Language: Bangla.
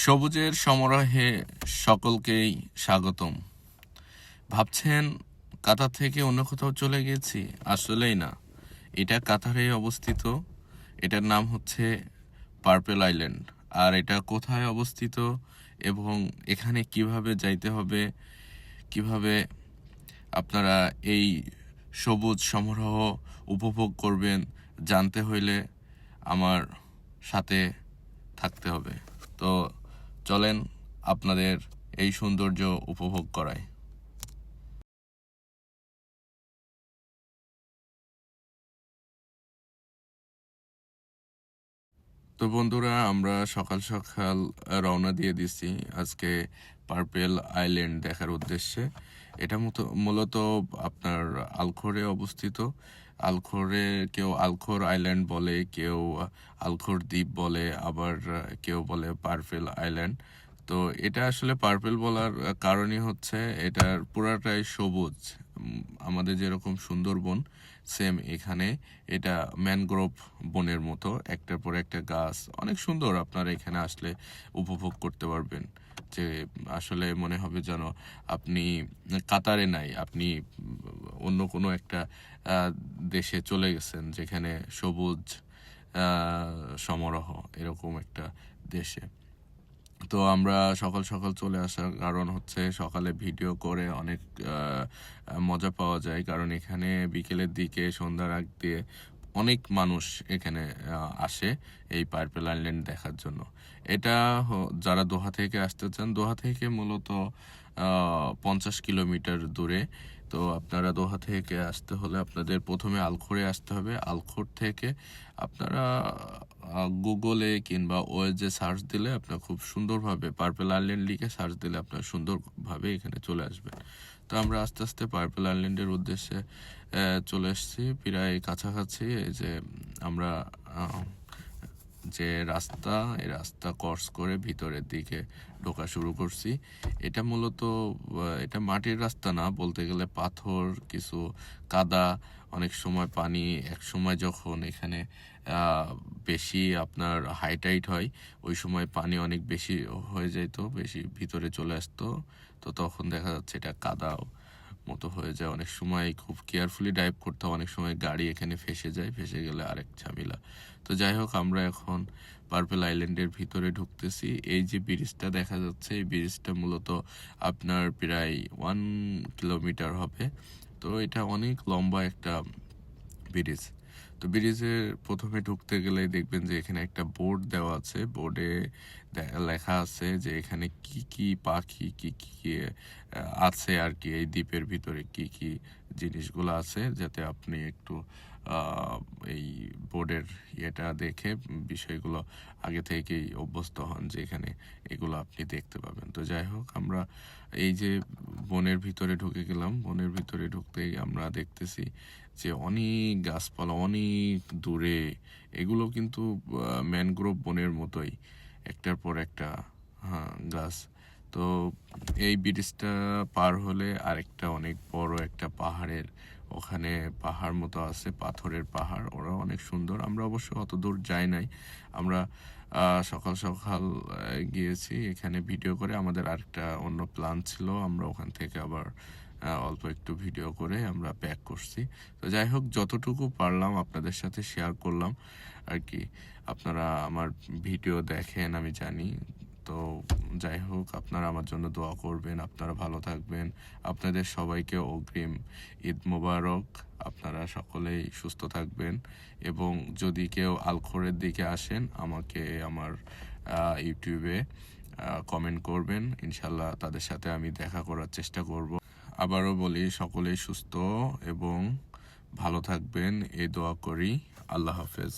সবুজের সমারোহে সকলকেই স্বাগতম। ভাবছেন, কাতার থেকে অন্য কোথাও চলে গেছি? আসলেই না। এটা কাতারে অবস্থিত। এটার নাম হচ্ছে পার্পেল আইল্যান্ড। আর এটা কোথায় অবস্থিত এবং এখানে কীভাবে যাইতে হবে, কীভাবে আপনারা এই সবুজ সমারোহ উপভোগ করবেন, জানতে হইলে আমার সাথে থাকতে হবে। তো চলেন আপনাদের এই সৌন্দর্য উপভোগ করায় তো বন্ধুরা, আমরা সকাল সকাল রওনা দিয়ে দিছি আজকে পার্পেল আইল্যান্ড দেখার উদ্দেশ্যে। এটা মতো মূলত আপনার আলখোরে অবস্থিত। আলখোরে কেউ আলখোর আইল্যান্ড বলে, কেউ আলখোর দ্বীপ বলে, আবার কেউ বলে পারফেল আইল্যান্ড। তো এটা আসলে পার্পেল বলার কারণই হচ্ছে এটার পুরাটাই সবুজ। আমাদের যেরকম সুন্দরবন সেম এখানে। এটা ম্যানগ্রোভ বনের মতো, একটার পর একটা গাছ। অনেক সুন্দর আপনারা এখানে আসলে উপভোগ করতে পারবেন। যে আসলে মনে হবে যেন আপনি কাতারে নাই, আপনি অন্য কোনো একটা দেশে চলে গেছেন যেখানে সবুজ সমারোহ এরকম একটা দেশে। তো আমরা সকাল সকাল চলে আসার কারণ হচ্ছে সকালে ভিডিও করে অনেক মজা পাওয়া যায়। কারণ এখানে বিকেলের দিকে, সন্ধ্যার আগ দিয়ে অনেক মানুষ এখানে আসে এই পার্পেল আইল্যান্ড দেখার জন্য। এটা যারা দোহা থেকে আসতে চান, দোহা থেকে মূলত পঞ্চাশ কিলোমিটার দূরে। তো আপনারা দোহা থেকে আসতে হলে আপনাদের প্রথমে আলখোরে আসতে হবে। আলখোর থেকে আপনারা গুগলে কিংবা ওয়েজে সার্চ দিলে আপনার খুব সুন্দরভাবে পার্পেল আইল্যান্ড লিখে সার্চ দিলে আপনার সুন্দরভাবে এখানে চলে আসবেন তো আমরা আস্তে আস্তে পার্পেল আইল্যান্ডের উদ্দেশ্যে চলে এসেছি। প্রায় কাছাকাছি এই যে আমরা যে রাস্তা, এই রাস্তা ক্রস করে ভিতরের দিকে ঢোকা শুরু করছি। এটা মূলত এটা মাটির রাস্তা না, বলতে গেলে পাথর, কিছু কাদা, অনেক সময় পানি, এক সময় যখন এখানে বেশি আপনার হাইটাইট হয়, ওই সময় পানি অনেক বেশি হয়ে যেত বেশি ভিতরে চলে আসতো। তো তখন দেখা যাচ্ছে এটা কাদাও মতো হয়ে যায়। অনেক সময় খুব কেয়ারফুলি ড্রাইভ করতে হয়, অনেক সময় গাড়ি এখানে ফেসে যায়, ফেসে গেলে আরেক ঝামেলা। তো যাই হোক, আমরা এখন পার্পেল আইল্যান্ডের ভিতরে ঢুকতেছি। এই যে ব্রিজটা দেখা যাচ্ছে, এই ব্রিজটা মূলত আপনার প্রায় ওয়ান কিলোমিটার হবে। তো এটা অনেক লম্বা একটা ব্রিজ তো ব্রিজের প্রথমে ঢুকতে গেলে দেখবেন যে এখানে একটা বোর্ড দেওয়া আছে। বোর্ডে লেখা আছে যে এখানে কি কি পাখি, কি কি আছে আর কি, এই দ্বীপের ভিতরে কি কি জিনিসগুলো আছে যাতে আপনি একটু এই বোর্ডের ইয়েটা দেখে বিষয়গুলো আগে থেকেই অভ্যস্ত হন যে এখানে এগুলো আপনি দেখতে পাবেন। তো যাই হোক, আমরা এই যে বনের ভিতরে ঢুকে গেলাম, বনের ভিতরে ঢুকতেই আমরা দেখতেছি যে অনেক গাছপালা, অনেক দূরে, এগুলো কিন্তু ম্যানগ্রোভ বনের মতোই, একটার পর একটা হ্যাঁ গাছ তো এই ব্রিজটা পার হলে আরেকটা অনেক বড় একটা পাহাড়ের ওখানে পাহাড় মতো আছে, পাথরের পাহাড়। ওরা অনেক সুন্দর। আমরা অবশ্য অত দূর যাই নাই। আমরা সকাল সকাল গিয়েছি এখানে ভিডিও করে। আমাদের আরেকটা অন্য প্ল্যান ছিল। আমরা ওখান থেকে আবার অল্প একটু ভিডিও করে আমরা ব্যাক করছি। তো যাই হোক, যতটুকু পারলাম আপনাদের সাথে শেয়ার করলাম। আর কি, আপনারা আমার ভিডিও দেখেন, আমি জানি। তো যাই হোক, আপনারা আমার জন্য দোয়া করবেন, আপনারা ভালো থাকবেন। আপনাদের সবাইকে অগ্রিম ঈদ মোবারক। আপনারা সকলেই সুস্থ থাকবেন এবং যদি কেউ আলখোরের দিকে আসেন, আমাকে আমার ইউটিউবে কমেন্ট করবেন। ইনশাল্লাহ তাদের সাথে আমি দেখা করার চেষ্টা করব। আবারও বলি, সকলেই সুস্থ এবং ভালো থাকবেন। এই দোয়া করি। আল্লাহ হাফেজ।